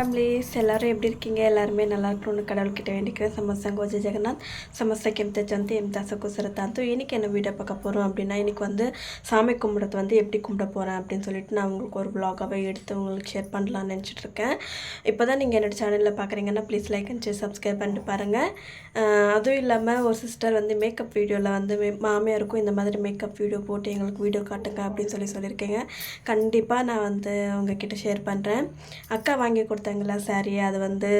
Families எல்லோரும் எப்படி இருக்கீங்க? எல்லாருமே நல்லா இருக்கணும்னு கடவுள்கிட்ட வேண்டிக்கிறேன். சமஸ்தா கோஜ ஜெகநாத் சமஸ்தா கெம்தா எம் எம்தாச குசரத்தாந்து இன்றைக்கி என்ன வீடியோ பார்க்க போகிறோம் அப்படின்னா இன்றைக்கி வந்து சாமி கும்பிடத்தை வந்து எப்படி கும்பிட போகிறேன் அப்படின்னு சொல்லிட்டு நான் உங்களுக்கு ஒரு வ்ளாகாகவே எடுத்து உங்களுக்கு ஷேர் பண்ணலான்னு நினச்சிட்ருக்கேன் இப்போ தான் நீங்கள் என்னோடய சேனலில் பார்க்குறீங்கன்னா please like and share subscribe பண்ணிட்டு பாருங்கள் அதுவும் இல்லாமல் ஒரு சிஸ்டர் வந்து மேக்கப் வீடியோவில் வந்து மாமியாருக்கும் இந்த மாதிரி மேக்கப் வீடியோ போட்டு எங்களுக்கு வீடியோ காட்டுங்க அப்படின்னு சொல்லி சொல்லியிருக்கேங்க. கண்டிப்பாக நான் வந்து உங்ககிட்ட ஷேர் பண்ணுறேன் அக்கா வாங்கி கொடுத்த கொடுத்தாங்களா saree அது வந்து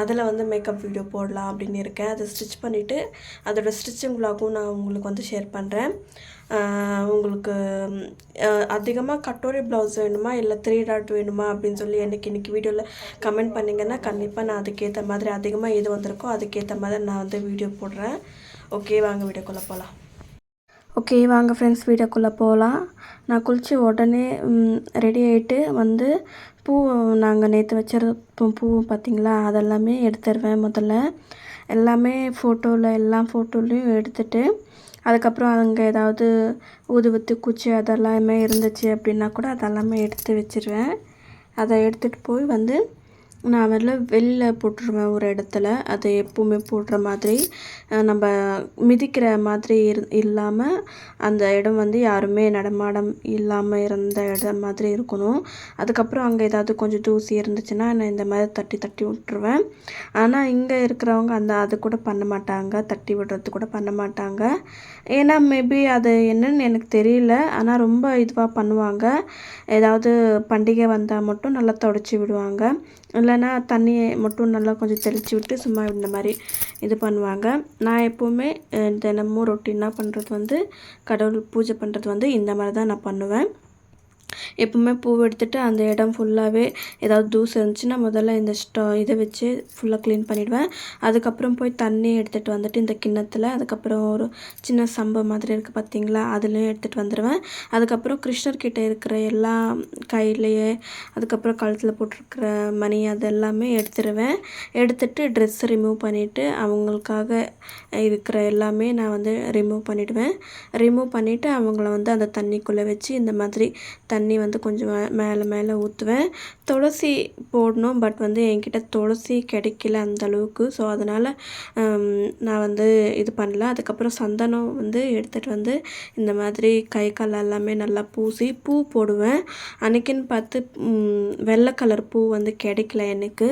அதில் வந்து மேக்கப் வீடியோ போடலாம் அப்படின்னு இருக்கேன். அதை ஸ்டிச் பண்ணிவிட்டு அதோட ஸ்டிச்சிங் vlog-ம் நான் உங்களுக்கு வந்து ஷேர் பண்ணுறேன் உங்களுக்கு அதிகமாக கட்டோரி ப்ளவுஸ் வேணுமா இல்லை த்ரீ டாட் வேணுமா அப்படின்னு சொல்லி எனக்கு இன்றைக்கி வீடியோவில் கமெண்ட் பண்ணிங்கன்னா கண்டிப்பாக நான் அதுக்கேற்ற மாதிரி அதிகமாக எது வந்திருக்கோ அதுக்கேற்ற மாதிரி நான் வந்து வீடியோ போடுறேன். ஓகே வாங்க வீடியோக்குள்ளே போகலாம் ஓகே வாங்க ஃப்ரெண்ட்ஸ் வீடியோக்குள்ளே போகலாம் நான் குளித்து உடனே ரெடி ஆகிட்டு வந்து பூ நாங்கள் நேற்று வச்சிருப்போம் பூ பார்த்திங்களா அதெல்லாமே எடுத்துருவேன் முதல்ல. எல்லாமே ஃபோட்டோவில் எல்லா ஃபோட்டோலையும் எடுத்துட்டு அதுக்கப்புறம் அங்கே ஏதாவது ஊதுவத்தி குச்சி அதெல்லாமே இருந்துச்சு அப்படின்னா கூட அதெல்லாமே எடுத்து வச்சிருவேன். அதை எடுத்துகிட்டு போய் வந்து நான் வந்து வெளில போட்டுருவேன் ஒரு இடத்துல அது எப்போவுமே போடுற மாதிரி நம்ம மிதிக்கிற மாதிரி இரு இல்லாமல் அந்த இடம் வந்து யாருமே நடமாடம் இல்லாமல் இருந்த இடம் மாதிரி இருக்கணும். அதுக்கப்புறம் அங்கே ஏதாவது கொஞ்சம் தூசி இருந்துச்சுன்னா நான் இந்த மாதிரி தட்டி தட்டி விட்டுருவேன். ஆனால் இங்கே இருக்கிறவங்க அந்த அது கூட பண்ண மாட்டாங்க தட்டி விடுறது கூட பண்ண மாட்டாங்க. ஏன்னா மேபி அது என்னன்னு எனக்கு தெரியல. ஆனால் ரொம்ப இதுவாக பண்ணுவாங்க. ஏதாவது பண்டிகை வந்தால் மட்டும் நல்லா தொடச்சி விடுவாங்க. இல்லைன்னா தண்ணியை மட்டும் நல்லா கொஞ்சம் தெளித்து விட்டு சும்மா இந்த மாதிரி இது பண்ணுவாங்க. நான் எப்போவுமே தினமும் ரொட்டீனாக பண்ணுறது வந்து கடவுள் பூஜை பண்ணுறது வந்து இந்த மாதிரி தான் நான் பண்ணுவேன். எப்பவுமே பூ எடுத்துகிட்டு அந்த இடம் ஃபுல்லாகவே ஏதாவது தூசு இருந்துச்சுன்னா முதல்ல இந்த ஸ்டோ இதை வச்சு ஃபுல்லாக க்ளீன் பண்ணிவிடுவேன் அதுக்கப்புறம் போய் தண்ணி எடுத்துகிட்டு வந்துட்டு இந்த கிண்ணத்தில் அதுக்கப்புறம் ஒரு சின்ன சம்பு மாதிரி இருக்குது பார்த்தீங்களா அதுலேயும் எடுத்துகிட்டு வந்துடுவேன் அதுக்கப்புறம் கிருஷ்ணர்கிட்ட இருக்கிற எல்லா கையிலையே அதுக்கப்புறம் கழுத்தில் போட்டிருக்கிற மணி அது எல்லாமே எடுத்துருவேன். எடுத்துட்டு ட்ரெஸ் ரிமூவ் பண்ணிவிட்டு அவங்களுக்காக இருக்கிற எல்லாமே நான் வந்து ரிமூவ் பண்ணிவிடுவேன் ரிமூவ் பண்ணிவிட்டு அவங்கள வந்து அந்த தண்ணிக்குள்ளே வச்சு இந்த மாதிரி தண்ணி வந்து கொஞ்சம் மேலே மேலே ஊற்றுவேன் துளசி போடணும் பட் வந்து என்கிட்ட துளசி கிடைக்கல அந்த அளவுக்கு. ஸோ அதனால் நான் வந்து இது பண்ணல. அதுக்கப்புறம் சந்தனம் வந்து எடுத்துகிட்டு வந்து இந்த மாதிரி கை கால் எல்லாமே நல்லா பூசி பூ போடுவேன். அன்றைக்கின்னு பார்த்து வெள்ளை கலர் பூ வந்து கிடைக்கல எனக்கு.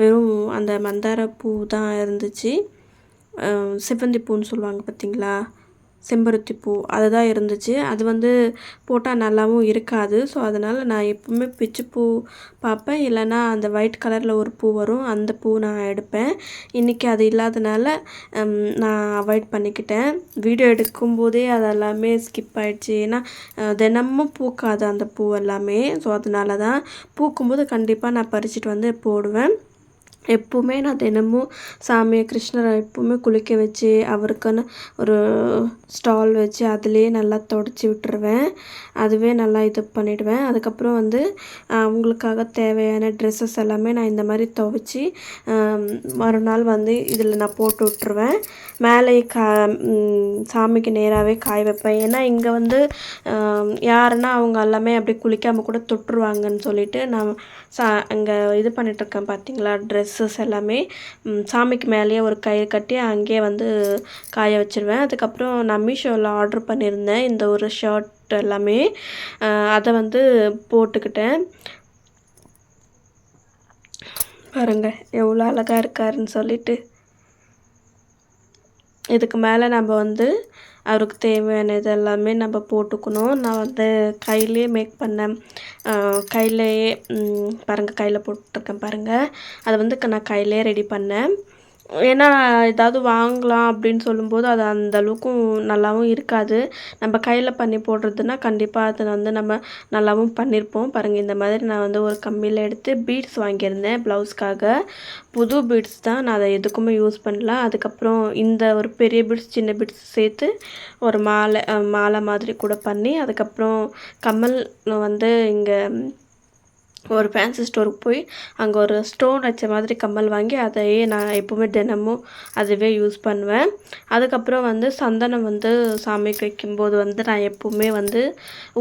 வெறும் அந்த மந்தார பூ தான் இருந்துச்சு. சிவந்தி செவ்வந்தி பூன்னு சொல்லுவாங்க பார்த்தீங்களா? செம்பருத்தி பூ அதுதான் இருந்துச்சு. அது வந்து போட்டால் நல்லாவும் இருக்காது. ஸோ அதனால் நான் எப்பவுமே பிச்சு பூ பார்ப்பேன். இல்லைன்னா அந்த ஒயிட் கலரில் ஒரு பூ வரும். அந்த பூ நான் எடுப்பேன். இன்றைக்கி அது இல்லாதனால நான் அவாய்ட் பண்ணிக்கிட்டேன். வீடியோ எடுக்கும்போதே அது எல்லாமே ஸ்கிப் ஆகிடுச்சு ஏன்னா தினமும் பூக்காது அந்த பூ எல்லாமே. ஸோ அதனால தான் பூக்கும்போது கண்டிப்பாக நான் பறிச்சுட்டு வந்து போடுவேன். எப்பவுமே நான் தினமும் சாமியை கிருஷ்ணரை எப்பவுமே குளிக்க வச்சு அவருக்குன்னு ஒரு ஸ்டால் வச்சு அதுலேயே நல்லா தொடச்சி விட்டுருவேன். அதுவே நல்லா இது பண்ணிவிடுவேன் அதுக்கப்புறம் வந்து அவங்களுக்காக தேவையான ட்ரெஸ்ஸஸ் எல்லாமே நான் இந்த மாதிரி துவைச்சி மறுநாள் வந்து இதில் நான் போட்டு விட்டுருவேன். மேலே கா சாமிக்கு நேராகவே காய வைப்பேன். ஏன்னா இங்கே வந்து யாருன்னா அவங்க எல்லாமே அப்படி குளிக்காமல் கூட தொட்டுருவாங்கன்னு சொல்லிட்டு நான் சா அங்கே இது பண்ணிகிட்ருக்கேன் இருக்கேன் பார்த்தீங்களா ட்ரெஸ்ஸஸ் எல்லாமே சாமிக்கு மேலேயே ஒரு கயிறு கட்டி அங்கேயே வந்து காய வச்சுருவேன். அதுக்கப்புறம் நான் மீஷோவில் ஆர்டர் பண்ணியிருந்தேன். இந்த ஒரு ஷர்ட் எல்லாமே. அதை வந்து போட்டுக்கிட்டேன். பாருங்கள் எவ்வளோ அழகாக இருக்காருன்னு சொல்லிட்டு. இதுக்கு மேலே நம்ம வந்து அவருக்கு தேவையான இது எல்லாமே நம்ம போட்டுக்கணும். நான் வந்து கையிலே மேக் பண்ணேன் கையிலேயே பாருங்கள் கையில் போட்டிருக்கேன் பாருங்கள் அதை வந்து க- நான் கையிலே ரெடி பண்ணேன். ஏன்னா ஏதாவது வாங்கலாம் அப்படின்னு சொல்லும்போது அது அந்த அளவுக்கும் நல்லாவும் இருக்காது. நம்ம கையில் பண்ணி போடுறதுன்னா கண்டிப்பாக அதை வந்து நம்ம நல்லாவும் பண்ணியிருப்போம் பாருங்கள் இந்த மாதிரி நான் வந்து ஒரு கம்மியில் எடுத்து பீட்ஸ் வாங்கியிருந்தேன் ப்ளவுஸ்க்காக. புது பீட்ஸ் தான். நான் அதை எதுக்குமே யூஸ் பண்ணல. அதுக்கப்புறம் இந்த ஒரு பெரிய பீட்ஸ் சின்ன பீட்ஸ் சேர்த்து ஒரு மாலை மாலை மாதிரி கூட பண்ணி அதுக்கப்புறம் கம்மல் வந்து இங்கே ஒரு ஃபேன்சி ஸ்டோருக்கு போய் அங்கே ஒரு ஸ்டோன் வச்ச மாதிரி கம்மல் வாங்கி அதையே நான் எப்போவுமே தினமும் அதுவே யூஸ் பண்ணுவேன். அதுக்கப்புறம் வந்து சந்தனம் வந்து சாமிக்கு வைக்கும்போது வந்து நான் எப்போவுமே வந்து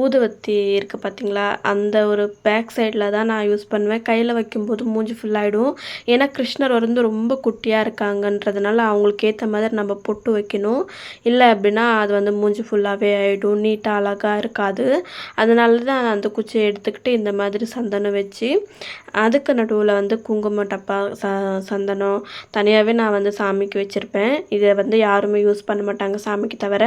ஊதுவத்தி இருக்குது பார்த்திங்களா அந்த ஒரு பேக் சைடில் தான் நான் யூஸ் பண்ணுவேன். கையில் வைக்கும்போது மூஞ்சி ஃபுல்லாகிடும் ஏன்னா கிருஷ்ணர் வந்து ரொம்ப குட்டியாக இருக்காங்கன்றதுனால அவங்களுக்கு ஏற்ற மாதிரி நம்ம பொட்டு வைக்கணும். இல்லை அப்படின்னா அது வந்து மூஞ்சி ஃபுல்லாகவே ஆகிடும் நீட்டாக அழகாக இருக்காது. அதனால தான் அந்த குச்சியை எடுத்துக்கிட்டு இந்த மாதிரி சந்தனம் வச்சு அதுக்கு நடுவில் வந்து குங்குமம் டப்பா ச சந்தனம் தனியாகவே நான் வந்து சாமிக்கு வச்சுருப்பேன். இதை வந்து யாருமே யூஸ் பண்ண மாட்டாங்க சாமிக்கு தவிர.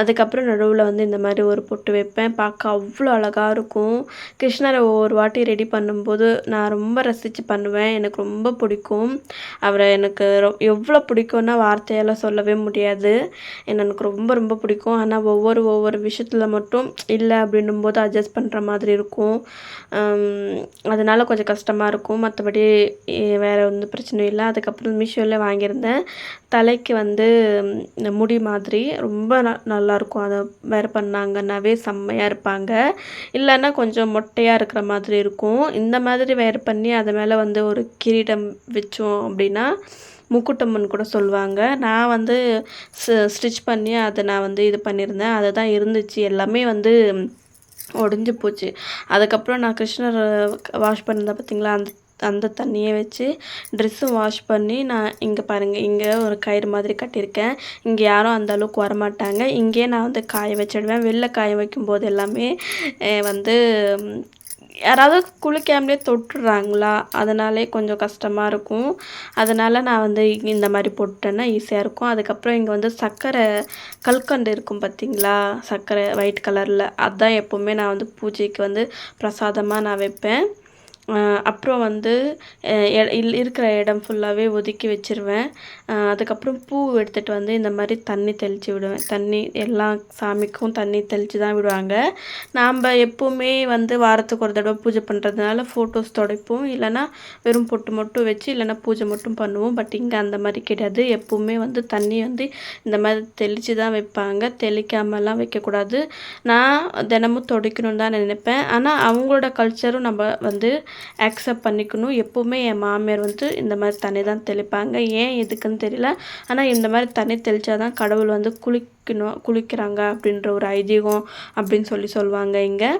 அதுக்கப்புறம் நடுவில் வந்து இந்த மாதிரி ஒரு பொட்டு வைப்பேன். பார்க்க அவ்வளோ அழகாக இருக்கும். கிருஷ்ணரை ஒவ்வொரு வாட்டி ரெடி பண்ணும்போது நான் ரொம்ப ரசித்து பண்ணுவேன். எனக்கு ரொம்ப பிடிக்கும். அவரை எனக்கு ரொ எவ்வளோ பிடிக்கும்னா வார்த்தையால் சொல்லவே முடியாது. எனக்கு ரொம்ப ரொம்ப பிடிக்கும். ஆனால் ஒவ்வொரு ஒவ்வொரு விஷயத்தில் மட்டும் இல்லை அப்படின்னும் போது அட்ஜஸ்ட் பண்ணுற மாதிரி இருக்கும். அதனால் கொஞ்சம் கஷ்டமாக இருக்கும். மற்றபடி வேறு வந்து பிரச்சனையும் இல்லை. அதுக்கப்புறம் மீஷோவில் வாங்கியிருந்தேன். தலைக்கு வந்து முடி மாதிரி ரொம்ப ந நல்லாயிருக்கும் அதை வேறு பண்ணாங்கன்னாவே செம்மையாக இருப்பாங்க. இல்லைன்னா கொஞ்சம் மொட்டையாக இருக்கிற மாதிரி இருக்கும். இந்த மாதிரி வேறு பண்ணி அது மேலே வந்து ஒரு கிரீடம் வச்சோம் அப்படின்னா முக்குட்டம்மன் கூட சொல்லுவாங்க. நான் வந்து ஸ்டிச் பண்ணி அதை நான் வந்து இது பண்ணியிருந்தேன். அதை தான் இருந்துச்சு. எல்லாமே வந்து உடஞ்சி போச்சு. அதுக்கப்புறம் நான் கிருஷ்ணர் வாஷ் பண்ணியிருந்தேன் பார்த்தீங்களா? அந்த அந்த தண்ணியை வச்சு ட்ரெஸ்ஸும் வாஷ் பண்ணி நான் இங்கே பாருங்கள் இங்கே ஒரு கயிறு மாதிரி கட்டியிருக்கேன். இங்கே யாரும் அந்த அளவுக்கு வரமாட்டாங்க. இங்கேயே நான் வந்து காய வச்சிடுவேன். வெளில காய வைக்கும்போது எல்லாமே வந்து யாராவது குளிக்காமலே தொட்டுடுறாங்களா அதனாலே கொஞ்சம் கஷ்டமாக இருக்கும். அதனால் நான் வந்து இந்த மாதிரி போட்டேன்னா ஈஸியாக இருக்கும். அதுக்கப்புறம் இங்கே வந்து சர்க்கரை கல்கண்டு இருக்கும் பார்த்திங்களா சர்க்கரை ஒயிட் கலரில் அதுதான் எப்போவுமே நான் வந்து பூஜைக்கு வந்து பிரசாதமாக நான் வைப்பேன். அப்புறம் வந்து இருக்கிற இடம் ஃபுல்லாகவே ஒதுக்கி வச்சுருவேன். அதுக்கப்புறம் பூ எடுத்துகிட்டு வந்து இந்த மாதிரி தண்ணி தெளித்து விடுவேன். தண்ணி எல்லா சாமிக்கும் தண்ணி தெளித்து தான் விடுவாங்க. நாம் எப்போவுமே வந்து வாரத்துக்கு ஒரு தடவை பூஜை பண்ணுறதுனால ஃபோட்டோஸ் துடைப்போம். இல்லைனா வெறும் பொட்டு மட்டும் வச்சு இல்லைனா பூஜை மட்டும் பண்ணுவோம். பட் இங்கே அந்த மாதிரி கிடையாது. எப்போவுமே வந்து தண்ணி வந்து இந்த மாதிரி தெளித்து தான் வைப்பாங்க. தெளிக்காமலாம் வைக்கக்கூடாது. நான் தினமும் துடைக்கணும்னு தான் நினைப்பேன். ஆனால் அவங்களோட கல்ச்சரும் நம்ம வந்து அக்செப்ட் பண்ணிக்கணும். எப்போவுமே என் மாமியார் வந்து இந்த மாதிரி தண்ணி தான் தெளிப்பாங்க. ஏன் எதுக்குன்னு தெரியல. ஆனால் இந்த மாதிரி தண்ணி தெளித்தா தான் கடவுள் வந்து குளிக்கணும் குளிக்கிறாங்க அப்படின்ற ஒரு ஐதீகம் அப்படின்னு சொல்லி சொல்லுவாங்க இங்கே.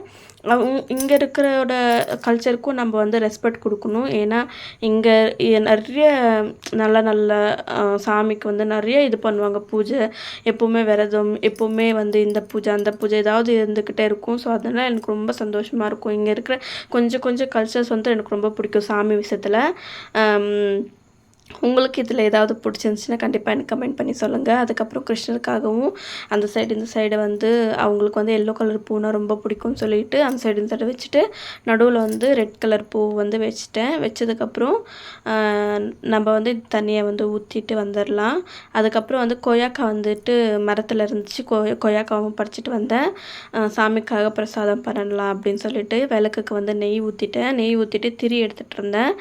இங்கே இருக்கிறோட கல்ச்சருக்கும் நம்ம வந்து ரெஸ்பெக்ட் கொடுக்கணும். ஏன்னா இங்கே நிறைய நல்ல நல்ல சாமிக்கு வந்து நிறைய இது பண்ணுவாங்க. பூஜை எப்போவுமே விரதம் எப்போவுமே வந்து இந்த பூஜை அந்த பூஜை ஏதாவது இருந்துக்கிட்டே இருக்கும். ஸோ அதனால் எனக்கு ரொம்ப சந்தோஷமாக இருக்கும். இங்கே இருக்கிற கொஞ்சம் கொஞ்சம் கல்ச்சர்ஸ் வந்து எனக்கு ரொம்ப பிடிக்கும் சாமி விஷயத்தில். உங்களுக்கு இதில் ஏதாவது பிடிச்சிருந்துச்சின்னா கண்டிப்பாக எனக்கு கமெண்ட் பண்ணி சொல்லுங்கள் அதுக்கப்புறம் கிருஷ்ணருக்காகவும் அந்த சைடு இந்த சைடு வந்து அவங்களுக்கு வந்து எல்லோ கலர் பூனா ரொம்ப பிடிக்கும்னு சொல்லிட்டு அந்த சைடு இந்த சைடு வச்சுட்டு நடுவில் வந்து ரெட் கலர் பூ வந்து வச்சுட்டேன். வச்சதுக்கப்புறம் நம்ம வந்து தண்ணியை வந்து ஊற்றிட்டு வந்துடலாம் அதுக்கப்புறம் வந்து கொய்யாக்காய் வந்துட்டு மரத்தில் இருந்துச்சு. கொ கொய்யாக்காவும் பறிச்சிட்டு வந்தேன். சாமிக்காக பிரசாதம் பண்ணலாம் அப்படின்னு சொல்லிட்டு விளக்குக்கு வந்து நெய் ஊற்றிட்டேன் நெய் ஊற்றிட்டு திரி எடுத்துகிட்டு இருந்தேன்.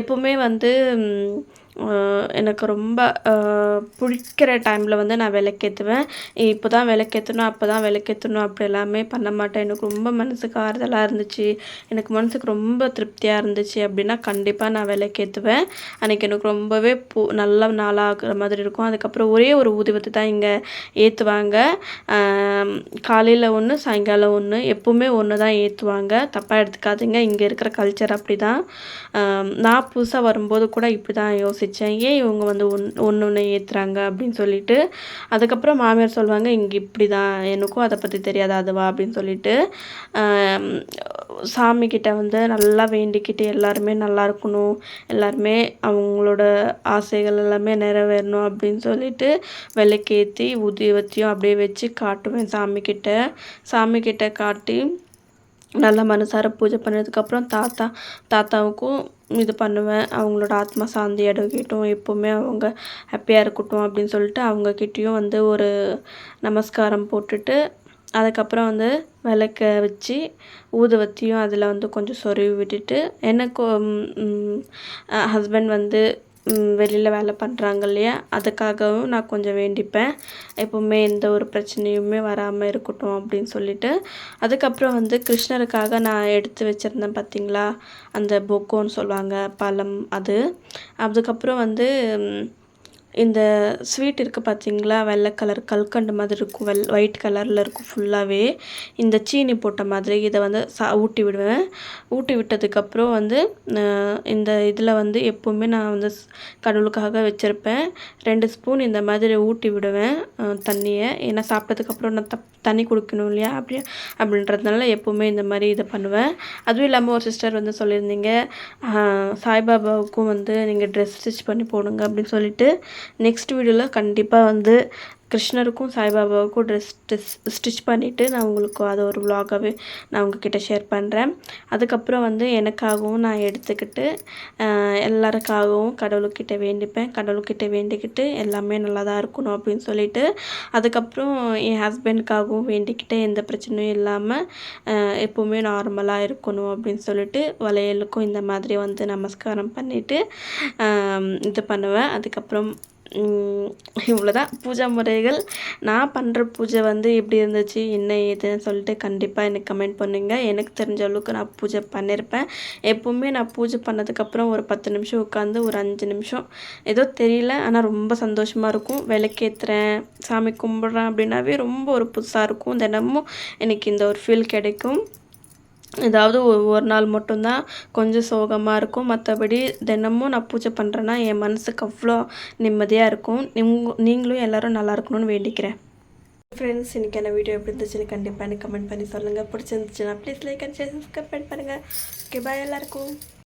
எப்போவுமே வந்து எனக்கு ரொம்ப பிடிக்கிற டைமில் வந்து நான் விளக்கேற்றுவேன் இப்போ தான் விளக்கேற்றணும் அப்போ தான் விளக்கேற்றணும் அப்படி எல்லாமே பண்ண மாட்டேன். எனக்கு ரொம்ப மனசுக்கு ஆறுதலாக இருந்துச்சு. எனக்கு மனசுக்கு ரொம்ப திருப்தியாக இருந்துச்சு அப்படின்னா கண்டிப்பாக நான் விளக்கேற்றுவேன் அன்றைக்கி எனக்கு ரொம்பவே பூ நல்ல நாளாகிற மாதிரி இருக்கும். அதுக்கப்புறம் ஒரே ஒரு ஊதுவத்தை தான் இங்கே ஏற்றுவாங்க காலையில் ஒன்று சாயங்காலம் ஒன்று எப்போவுமே ஒன்று தான் ஏற்றுவாங்க தப்பாக எடுத்துக்காதீங்க. இங்கே இருக்கிற கல்ச்சர் அப்படி தான் நான் புதுசாக வரும்போது கூட இப்படி தான் யோசித்தேன் ஏன் இவங்க வந்து ஒன் ஒன்று ஒன்று ஏற்றுறாங்க அப்படின்னு சொல்லிட்டு அதுக்கப்புறம் மாமியார் சொல்லுவாங்க இங்கே இப்படி தான் எனக்கும் அதை பற்றி தெரியாது. அதுவா அப்படின்னு சொல்லிட்டு. சாமிக்கிட்ட வந்து நல்லா வேண்டிக்கிட்டு எல்லாருமே நல்லா இருக்கணும். எல்லாருமே அவங்களோட ஆசைகள் எல்லாமே நிறைவேறணும் அப்படின்னு சொல்லிட்டு விளக்கேற்றி உதிவத்தியும் அப்படியே வச்சு காட்டுவேன். சாமிக்கிட்ட சாமிக்கிட்ட காட்டி நல்லா மனசார பூஜை பண்ணதுக்கப்புறம் தாத்தா தாத்தாவுக்கும் இது பண்ணுவேன். அவங்களோட ஆத்மா சாந்தி அடையட்டும் எப்போவுமே அவங்க ஹாப்பியாக இருக்கட்டும் அப்படின்னு சொல்லிட்டு அவங்கக்கிட்டேயும் வந்து ஒரு நமஸ்காரம் போட்டுட்டு அதுக்கப்புறம் வந்து விளக்க வச்சு ஊதுவத்தியும் அதில் வந்து கொஞ்சம் சொருவி விட்டுட்டு எனக்கு ஹஸ்பண்ட் வந்து வெளியில் வேலை பண்ணுறாங்க இல்லையா? அதுக்காகவும் நான் கொஞ்சம் வேண்டிப்பேன். எப்போவுமே எந்த ஒரு பிரச்சனையுமே வராமல் இருக்கட்டும் அப்படின்னு சொல்லிட்டு. அதுக்கப்புறம் வந்து கிருஷ்ணருக்காக நான் எடுத்து வச்சுருந்தேன் பார்த்தீங்களா அந்த பொக்கோன்னு சொல்லுவாங்க பழம் அது. அதுக்கப்புறம் வந்து இந்த ஸ்வீட் இருக்குது பார்த்தீங்களா வெள்ளை கலர் கல்கண்டு மாதிரி இருக்கும். வெள் ஒயிட் கலரில் இருக்கும் ஃபுல்லாகவே இந்த சீனி போட்ட மாதிரி இதை வந்து சா ஊட்டி விடுவேன். ஊட்டி விட்டதுக்கப்புறம் வந்து இந்த இதில் வந்து எப்போவுமே நான் வந்து கடவுளுக்காக வச்சுருப்பேன். ரெண்டு ஸ்பூன் இந்த மாதிரி ஊட்டி விடுவேன் தண்ணியை. ஏன்னா சாப்பிட்டதுக்கப்புறம் நான் தப் தண்ணி குடிக்கணும் இல்லையா? அப்படி அப்படின்றதுனால எப்போவுமே இந்த மாதிரி இதை பண்ணுவேன். அதுவும் இல்லாமல் ஒரு சிஸ்டர் வந்து சொல்லியிருந்தீங்க சாய்பாபாவுக்கும் வந்து நீங்கள் ட்ரெஸ் ஸ்டிச் பண்ணி போடுங்க அப்படின்னு சொல்லிட்டு. நெக்ஸ்ட் வீடியோவில் கண்டிப்பாக வந்து கிருஷ்ணருக்கும் சாய்பாபாவுக்கும் ட்ரெஸ் ஸ்டிச் ஸ்டிச் பண்ணிவிட்டு நான் உங்களுக்கு அதை ஒரு vlog-ஆவே நான் உங்ககிட்ட ஷேர் பண்ணுறேன் அதுக்கப்புறம் வந்து எனக்காகவும் நான் எடுத்துக்கிட்டு எல்லாருக்காகவும் கடவுள்கிட்ட வேண்டிப்பேன். கடவுள்கிட்ட வேண்டிக்கிட்டு எல்லாமே நல்லா தான் இருக்கணும் அப்படின்னு சொல்லிட்டு அதுக்கப்புறம் என் ஹஸ்பண்டுக்காகவும் வேண்டிக்கிட்டு எந்த பிரச்சனையும் இல்லாமல் எப்போவுமே நார்மலாக இருக்கணும் அப்படின்னு சொல்லிட்டு வளையலுக்கும் இந்த மாதிரி வந்து நமஸ்காரம் பண்ணிவிட்டு இது பண்ணுவேன். அதுக்கப்புறம் இவ்வளோதான் பூஜை முறைகள். நான் பண்ணுற பூஜை வந்து எப்படி இருந்துச்சு என்ன ஏதுன்னு சொல்லிட்டு கண்டிப்பாக எனக்கு கமெண்ட் பண்ணுங்கள் எனக்கு தெரிஞ்ச அளவுக்கு நான் பூஜை பண்ணியிருப்பேன் எப்போவுமே நான் பூஜை பண்ணதுக்கப்புறம் ஒரு பத்து நிமிஷம் உட்காந்து ஒரு அஞ்சு நிமிஷம். ஏதோ தெரியல ஆனால் ரொம்ப சந்தோஷமாக இருக்கும். விளக்கேற்றுறேன் சாமி கும்பிட்றேன் அப்படின்னாவே ரொம்ப ஒரு புதுசாக இருக்கும். தினமும் எனக்கு இந்த ஒரு ஃபீல் கிடைக்கும். ஏதாவது ஒரு ஒரு நாள் மட்டும்தான் கொஞ்சம் சோகமாக இருக்கும். மற்றபடி தினமும் நான் பூஜை பண்ணுறேன்னா என் மனசுக்கு அவ்வளோ நிம்மதியாக இருக்கும். நீங்க- நீங்களும் எல்லாரும் நல்லா இருக்கணும்னு வேண்டிக்கிறேன். ஃப்ரெண்ட்ஸ் இன்றைக்கான வீடியோ எப்படி இருந்துச்சுன்னு கண்டிப்பாக எனக்கு கமெண்ட் பண்ணி சொல்லுங்கள் பிடிச்சிருந்துச்சுன்னா please like and share subscribe பண்ணுங்கள் ஓகே பாய் எல்லாருக்கும்.